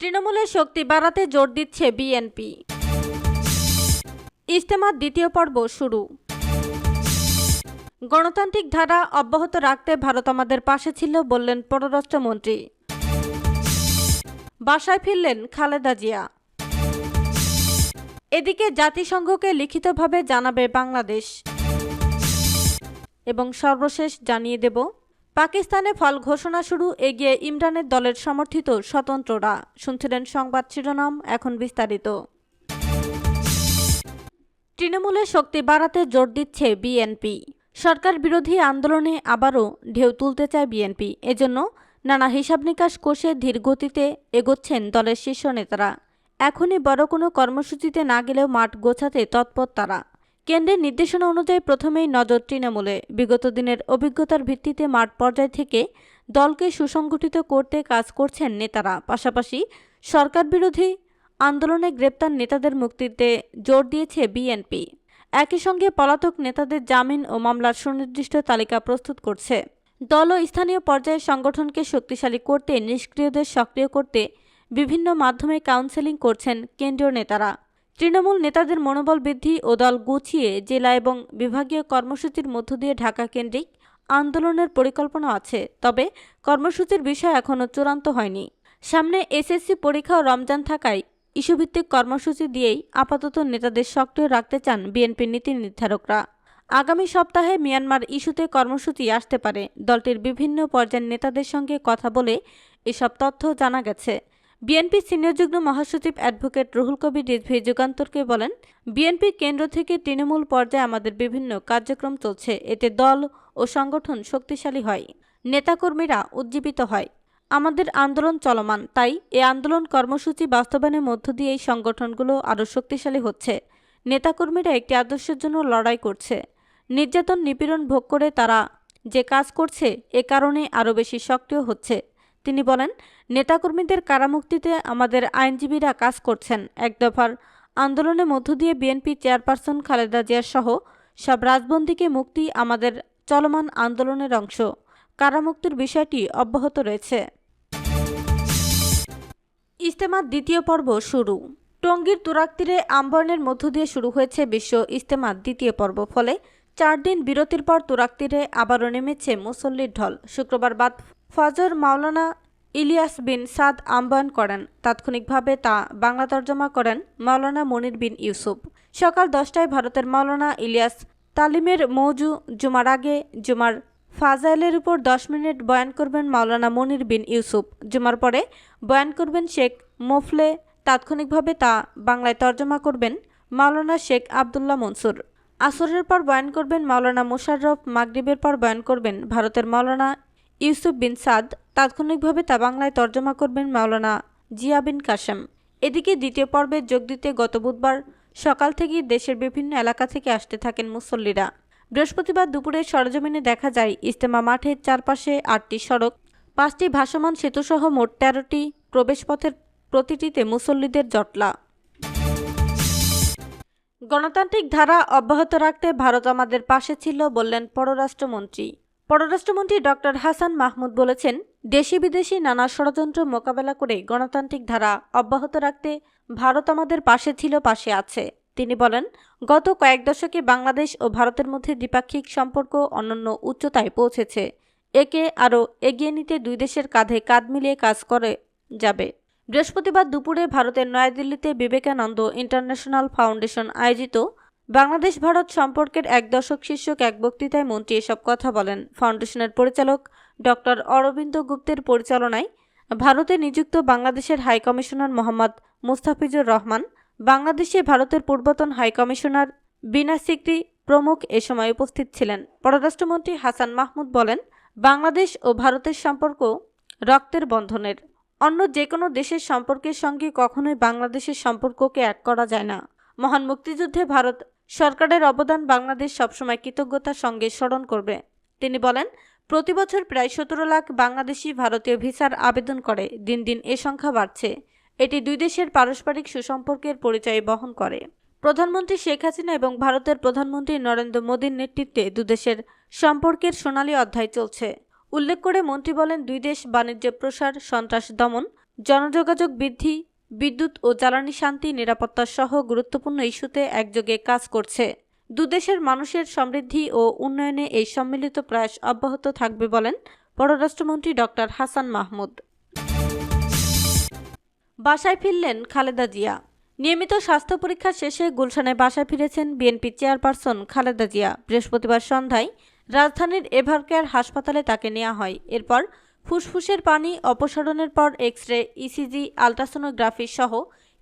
তৃণমূলের শক্তি বাড়াতে জোর দিচ্ছে বিএনপি। ইজতেমার দ্বিতীয় পর্ব শুরু। গণতান্ত্রিক ধারা অব্যাহত রাখতে ভারত আমাদের পাশে ছিল বললেন পররাষ্ট্রমন্ত্রী। বাসায় ফিরলেন খালেদা জিয়া। এদিকে জাতিসংঘকে লিখিতভাবে জানাবে বাংলাদেশ। এবং সর্বশেষ জানিয়ে দেব পাকিস্তানে ফল ঘোষণা শুরু, এগিয়ে ইমরানের দলের সমর্থিত স্বতন্ত্ররা। শুনছিলেন সংবাদ শিরোনাম, এখন বিস্তারিত। তৃণমূলের শক্তি বাড়াতে জোর দিচ্ছে বিএনপি। সরকার বিরোধী আন্দোলনে আবারও ঢেউ তুলতে চায় বিএনপি। এজন্য নানা হিসাব নিকাশ কষে ধীর গতিতে এগোচ্ছেন দলের শীর্ষ নেতারা। এখনই বড় কোনো কর্মসূচিতে না গেলেও মাঠ গোছাতে তৎপর তারা। কেন্দ্রের নির্দেশনা অনুযায়ী প্রথমেই নজর তৃণমূলে। বিগত দিনের অভিজ্ঞতার ভিত্তিতে মাঠ পর্যায় থেকে দলকে সুসংগঠিত করতে কাজ করছেন নেতারা। পাশাপাশি সরকার বিরোধী আন্দোলনে গ্রেপ্তার নেতাদের মুক্তিতে জোর দিয়েছে বিএনপি। একই সঙ্গে পলাতক নেতাদের জামিন ও মামলার সুনির্দিষ্ট তালিকা প্রস্তুত করছে। দল ও স্থানীয় পর্যায়ে সংগঠনকে শক্তিশালী করতে, নিষ্ক্রিয়দের সক্রিয় করতে বিভিন্ন মাধ্যমে কাউন্সেলিং করছেন কেন্দ্রীয় নেতারা। তৃণমূল নেতাদের মনোবল বৃদ্ধি ও দল গুছিয়ে জেলা এবং বিভাগীয় কর্মসূচির মধ্য দিয়ে ঢাকা কেন্দ্রিক আন্দোলনের পরিকল্পনা আছে, তবে কর্মসূচির বিষয় এখনও চূড়ান্ত হয়নি। সামনে এসএসসি পরীক্ষা ও রমজান থাকায় ইস্যুভিত্তিক কর্মসূচি দিয়েই আপাতত নেতাদের সক্রিয় রাখতে চান বিএনপির নীতি নির্ধারকরা। আগামী সপ্তাহে মিয়ানমার ইস্যুতে কর্মসূচি আসতে পারে। দলটির বিভিন্ন পর্যায়ের নেতাদের সঙ্গে কথা বলে এসব তথ্য জানা গেছে। বিএনপি সিনিয়র যুগ্ম মহাসচিব অ্যাডভোকেট রুহুল কবির রিজভি যুগান্তরকে বলেন, বিএনপি কেন্দ্র থেকে তৃণমূল পর্যায়ে আমাদের বিভিন্ন কার্যক্রম চলছে। এতে দল ও সংগঠন শক্তিশালী হয়, নেতাকর্মীরা উজ্জীবিত হয়। আমাদের আন্দোলন চলমান, তাই এ আন্দোলন কর্মসূচি বাস্তবায়নের মধ্য দিয়ে এই সংগঠনগুলো আরও শক্তিশালী হচ্ছে। নেতাকর্মীরা একটি আদর্শের জন্য লড়াই করছে। নির্যাতন নিপীড়ন ভোগ করে তারা যে কাজ করছে, এ কারণে আরও বেশি সক্রিয় হচ্ছে। তিনি বলেন নেতাকর্মীদের কারামুক্তিতে আমাদের আইনজীবীরা কাজ করছেন। এক দফার আন্দোলনের মধ্য দিয়ে বিএনপি চেয়ারপারসন খালেদা জিয়ার সহ সব রাজবন্দীকে মুক্তি আমাদের চলমান আন্দোলনের অংশ। কারামুক্তির বিষয়টি অব্যাহত রয়েছে। ইজতেমার দ্বিতীয় পর্ব শুরু। টঙ্গীর তুরাক তীরে আমবর্ণের মধ্য দিয়ে শুরু হয়েছে বিশ্ব ইজতেমার দ্বিতীয় পর্ব। ফলে চার দিন বিরতির পর তুরাক তীরে আবারও নেমেছে মুসল্লির ঢল। শুক্রবার বাদ ফজর মাওলানা ইলিয়াস বিন সাদ আহ্বান করেন। তাৎক্ষণিকভাবে তা বাংলা তর্জমা করেন মাওলানা মনির বিন ইউসুফ। সকাল দশটায় ভারতের মাওলানা ইলিয়াস তালিমের মৌজু জুমার আগে জুমার ফাজাইলের উপর দশ মিনিট বয়ান করবেন মাওলানা মনির বিন ইউসুফ। জুমার পরে বয়ান করবেন শেখ মোফলে। তাৎক্ষণিকভাবে তা বাংলায় তর্জমা করবেন মাওলানা শেখ আবদুল্লাহ মনসুর। আসরের পর বয়ান করবেন মাওলানা মুশাররফ। মাগরিবের পর বয়ান করবেন ভারতের মাওলানা ইউসুফ বিন সাদ তাৎক্ষণিকভাবে তা বাংলায় তর্জমা করবেন মাওলানা জিয়া বিন কাশেম। এদিকে দ্বিতীয় পর্বে যোগ দিতে গত বুধবার সকাল থেকেই দেশের বিভিন্ন এলাকা থেকে আসতে থাকেন মুসল্লিরা। বৃহস্পতিবার দুপুরে সরজমিনে দেখা যায় ইস্তেমা মাঠের চারপাশে আটটি সড়ক, পাঁচটি ভাসমান সেতুসহ মোট তেরোটি প্রবেশপথের প্রতিটিতে মুসল্লিদের জটলা। গণতান্ত্রিক ধারা অব্যাহত রাখতে ভারত আমাদের পাশে ছিল বললেন পররাষ্ট্রমন্ত্রী। পররাষ্ট্রমন্ত্রী ডক্টর হাসান মাহমুদ বলেছেন, দেশি বিদেশি নানা ষড়যন্ত্র মোকাবেলা করে গণতান্ত্রিক ধারা অব্যাহত রাখতে ভারত আমাদের পাশে ছিল, পাশে আছে। তিনি বলেন, গত কয়েক দশকে বাংলাদেশ ও ভারতের মধ্যে দ্বিপাক্ষিক সম্পর্ক অনন্য উচ্চতায় পৌঁছেছে। একে আরও এগিয়ে নিতে দুই দেশের কাঁধে কাঁধ মিলিয়ে কাজ করে যাবে। বৃহস্পতিবার দুপুরে ভারতের নয়াদিল্লিতে বিবেকানন্দ ইন্টারন্যাশনাল ফাউন্ডেশন আয়োজিত বাংলাদেশ ভারত সম্পর্কের এক দশক শীর্ষক এক বক্তৃতায় মন্ত্রী এসব কথা বলেন। ফাউন্ডেশনের পরিচালক ডক্টর অরবিন্দ গুপ্তের পরিচালনায় ভারতে নিযুক্ত বাংলাদেশের হাইকমিশনার মোহাম্মদ মুস্তাফিজুর রহমান, বাংলাদেশে ভারতের পূর্বতন হাইকমিশনার বিনা সিকরি প্রমুখ এ সময় উপস্থিত ছিলেন। পররাষ্ট্রমন্ত্রী হাসান মাহমুদ বলেন, বাংলাদেশ ও ভারতের সম্পর্ক রক্তের বন্ধনের। অন্য যে কোনো দেশের সম্পর্কের সঙ্গে কখনোই বাংলাদেশের সম্পর্ককে এক করা যায় না। মহান মুক্তিযুদ্ধে ভারত সরকারের অবদান বাংলাদেশ সবসময় কৃতজ্ঞতার সঙ্গে স্মরণ করবে। তিনি বলেন, প্রতি বছর প্রায় সতেরো লাখ বাংলাদেশি ভারতীয় ভিসার আবেদন করে, দিন দিন এ সংখ্যা বাড়ছে। এটি দুই দেশের পারস্পরিক সুসম্পর্কের পরিচয় বহন করে। প্রধানমন্ত্রী শেখ হাসিনা এবং ভারতের প্রধানমন্ত্রী নরেন্দ্র মোদীর নেতৃত্বে দুদেশের সম্পর্কের সোনালী অধ্যায় চলছে। উল্লেখ করে মন্ত্রী বলেন, দুই দেশ বাণিজ্য, প্রসার, সন্ত্রাস দমন, জনযোগাযোগ বৃদ্ধি বিদ্যুৎ ও জ্বালানি শান্তি, নিরাপত্তা সহ গুরুত্বপূর্ণ ইস্যুতে একযোগে কাজ করছে। দুদেশের মানুষের সমৃদ্ধি ও উন্নয়নে এই সম্মিলিত প্রয়াস অব্যাহত থাকবে বলেন পররাষ্ট্রমন্ত্রী ডক্টর হাসান মাহমুদ। বাসায় ফিরলেন খালেদা জিয়া। নিয়মিত স্বাস্থ্য পরীক্ষা শেষে গুলশানে বাসায় ফিরেছেন বিএনপি চেয়ারপারসন খালেদা জিয়া। বৃহস্পতিবার সন্ধ্যায় রাজধানীর এভারকেয়ার হাসপাতালে তাকে নেওয়া হয়। এরপর ফুসফুসের পানি অপসারণের পর এক্স রে ইসিজি আলট্রাসোনোগ্রাফি সহ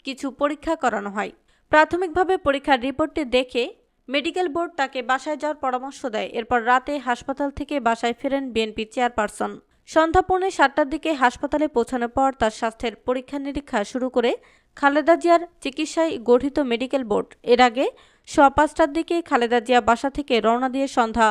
কিছু পরীক্ষা করানো হয়। প্রাথমিকভাবে পরীক্ষার রিপোর্টটি দেখে মেডিকেল বোর্ড তাকে বাসায় যাওয়ার পরামর্শ দেয়। এরপর রাতে হাসপাতাল থেকে বাসায় ফেরেন বিএনপি চেয়ারপারসন। সন্ধ্যা পৌনে সাতটার দিকে হাসপাতালে পৌঁছানোর পর তার স্বাস্থ্যের পরীক্ষা নিরীক্ষা শুরু করে খালেদা জিয়ার চিকিৎসায় গঠিত মেডিকেল বোর্ড। এর আগে সোয়া পাঁচটার দিকে খালেদা জিয়া বাসা থেকে রওনা দিয়ে সন্ধ্যা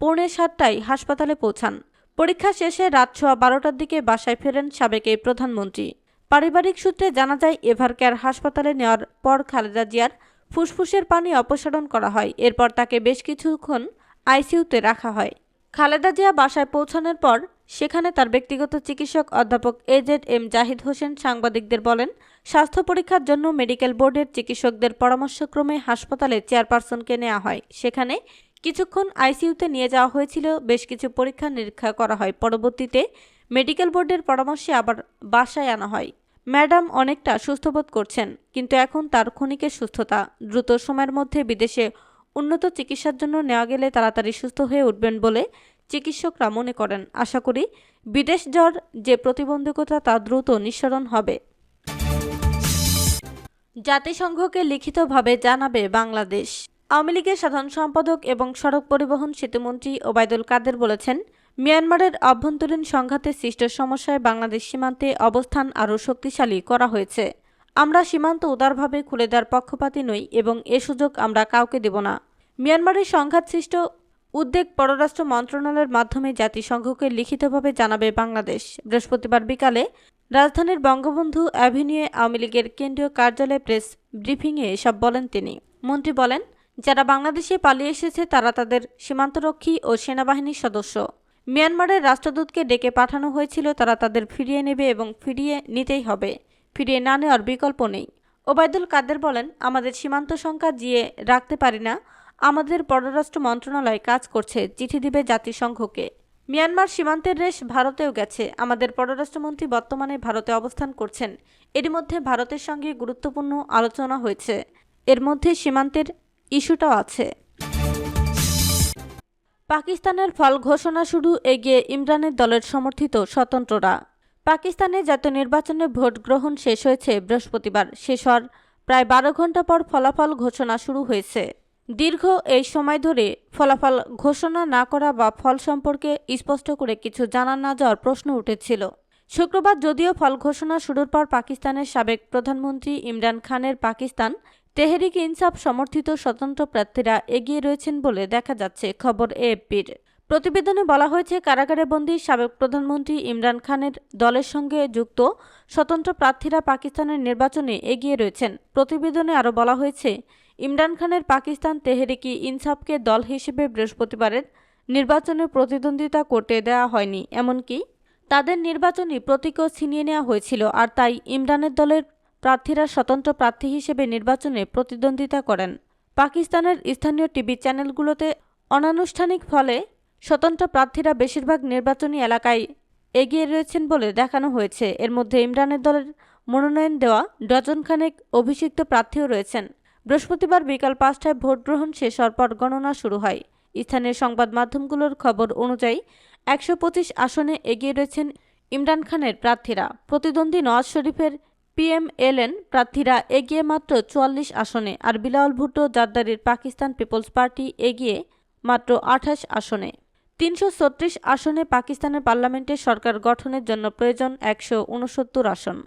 পৌনে সাতটায় হাসপাতালে পৌঁছান। পরীক্ষা শেষে রাত সোয়া বারোটার দিকে বাসায় ফেরেন সাবেক এই প্রধানমন্ত্রী। পারিবারিক সূত্রে জানা যায়, এভারকেয়ার হাসপাতালে নেওয়ার পর খালেদা জিয়ার ফুসফুসের পানি অপসারণ করা হয়। এরপর তাকে বেশ কিছুক্ষণ আইসিইউতে রাখা হয়। খালেদা জিয়া বাসায় পৌঁছানোর পর সেখানে তার ব্যক্তিগত চিকিৎসক অধ্যাপক এজেড এম জাহিদ হোসেন সাংবাদিকদের বলেন, স্বাস্থ্য পরীক্ষার জন্য মেডিকেল বোর্ডের চিকিৎসকদের পরামর্শক্রমে হাসপাতালে চেয়ারপারসনকে নেওয়া হয়। সেখানে কিছুক্ষণ আইসিইউতে নিয়ে যাওয়া হয়েছিল। বেশ কিছু পরীক্ষা নিরীক্ষা করা হয়। পরবর্তীতে মেডিকেল বোর্ডের পরামর্শে আবার বাসায় আনা হয়। ম্যাডাম অনেকটা সুস্থবোধ করছেন, কিন্তু এখন তার ক্ষণিকের সুস্থতা। দ্রুত সময়ের মধ্যে বিদেশে উন্নত চিকিৎসার জন্য নেওয়া গেলে তাড়াতাড়ি সুস্থ হয়ে উঠবেন বলে চিকিৎসকরা মনে করেন। আশা করি বিদেশ জ্বর যে প্রতিবন্ধকতা তা দ্রুত নিঃসরণ হবে। জাতিসংঘকে লিখিতভাবে জানাবে বাংলাদেশ। আওয়ামী লীগের সাধারণ সম্পাদক এবং সড়ক পরিবহন সেতুমন্ত্রী ওবায়দুল কাদের বলেছেন, মিয়ানমারের অভ্যন্তরীণ সংঘাতে সৃষ্ট সমস্যায় বাংলাদেশ সীমান্তে অবস্থান আরও শক্তিশালী করা হয়েছে। আমরা সীমান্ত উদারভাবে খুলে দেওয়ার পক্ষপাতী নই এবং এ সুযোগ আমরা কাউকে দেব না। মিয়ানমারের সংঘাত সৃষ্ট উদ্বেগ পররাষ্ট্র মন্ত্রণালয়ের মাধ্যমে জাতিসংঘকে লিখিতভাবে জানাবে বাংলাদেশ। বৃহস্পতিবার বিকালে রাজধানীর বঙ্গবন্ধু অ্যাভিনিউয়ে আওয়ামী লীগের কেন্দ্রীয় কার্যালয়ে প্রেস ব্রিফিংয়ে এসব বলেন তিনি। মন্ত্রী বলেন যারা বাংলাদেশে পালিয়ে এসেছে তারা তাদের সীমান্তরক্ষী ও সেনাবাহিনীর সদস্য। মিয়ানমারের রাষ্ট্রদূতকে ডেকে পাঠানো হয়েছিল, তারা তাদের ফিরিয়ে নেবে এবং ফিরিয়ে নিতেই হবে। ফিরিয়ে না নেওয়ার বিকল্প নেই। ওবায়দুল কাদের বলেন, আমাদের সীমান্ত সংখ্যা জিয়ে রাখতে পারি না। আমাদের পররাষ্ট্র মন্ত্রণালয় কাজ করছে, চিঠি দিবে জাতিসংঘকে। মিয়ানমার সীমান্তের রেশ ভারতেও গেছে। আমাদের পররাষ্ট্রমন্ত্রী বর্তমানে ভারতে অবস্থান করছেন। এরই মধ্যে ভারতের সঙ্গে গুরুত্বপূর্ণ আলোচনা হয়েছে। এর মধ্যে সীমান্তের ইস্যুটাও আছে। পাকিস্তানের ফল ঘোষণা শুরু এগিয়ে ইমরানের দলের সমর্থিত স্বতন্ত্ররা। পাকিস্তানে জাতীয় নির্বাচনে ভোট গ্রহণ শেষ হয়েছে বৃহস্পতিবার। শেষ হওয়ার প্রায় বারো ঘণ্টা পর ফলাফল ঘোষণা শুরু হয়েছে। দীর্ঘ এই সময় ধরে ফলাফল ঘোষণা না করা বা ফল সম্পর্কে স্পষ্ট করে কিছু জানা না যাওয়ার প্রশ্ন উঠেছিল। শুক্রবার যদিও ফল ঘোষণা শুরুর পর পাকিস্তানের সাবেক প্রধানমন্ত্রী ইমরান খানের পাকিস্তান তেহরিক ইনসাফ সমর্থিত স্বতন্ত্র প্রার্থীরা এগিয়ে রয়েছেন বলে দেখা যাচ্ছে খবর এএফপির। প্রতিবেদনে বলা হয়েছে, কারাগারে বন্দী সাবেক প্রধানমন্ত্রী ইমরান খানের দলের সঙ্গে যুক্ত স্বতন্ত্র প্রার্থীরা পাকিস্তানের নির্বাচনে এগিয়ে রয়েছেন। প্রতিবেদনে আরও বলা হয়েছে, ইমরান খানের পাকিস্তান তেহরিকি ইনসাফকে দল হিসেবে বৃহস্পতিবারের নির্বাচনে প্রতিদ্বন্দ্বিতা করতে দেওয়া হয়নি, এমনকি তাদের নির্বাচনী প্রতীকও ছিনিয়ে নেওয়া হয়েছিল, আর তাই ইমরানের দলের প্রার্থীরা স্বতন্ত্র প্রার্থী হিসেবে নির্বাচনে প্রতিদ্বন্দ্বিতা করেন। পাকিস্তানের স্থানীয় টিভি চ্যানেলগুলোতে অনানুষ্ঠানিক ফলে স্বতন্ত্র প্রার্থীরা বেশিরভাগ নির্বাচনী এলাকায় এগিয়ে রয়েছেন বলে দেখানো হয়েছে। এর মধ্যে ইমরানের দলের মনোনয়ন দেওয়া ডজনখানেক অভিষিক্ত প্রার্থীও রয়েছেন। বৃহস্পতিবার বিকাল পাঁচটায় ভোট গ্রহণ শেষ হওয়ার পর গণনা শুরু হয়। স্থানীয় সংবাদ মাধ্যমগুলোর খবর অনুযায়ী একশো পঁচিশ আসনে এগিয়ে রয়েছেন ইমরান খানের প্রার্থীরা। প্রতিদ্বন্দ্বী নওয়াজ শরীফের পিএমএলএন প্রার্থীরা এগিয়ে মাত্র চুয়াল্লিশ আসনে আর বিলাল ভুট্টো জাদ্দারির পাকিস্তান পিপলস পার্টি এগিয়ে মাত্র আঠাশ আসনে। তিনশো ছত্রিশ আসনে পাকিস্তানের পার্লামেন্টে সরকার গঠনের জন্য প্রয়োজন একশো উনসত্তর আসন।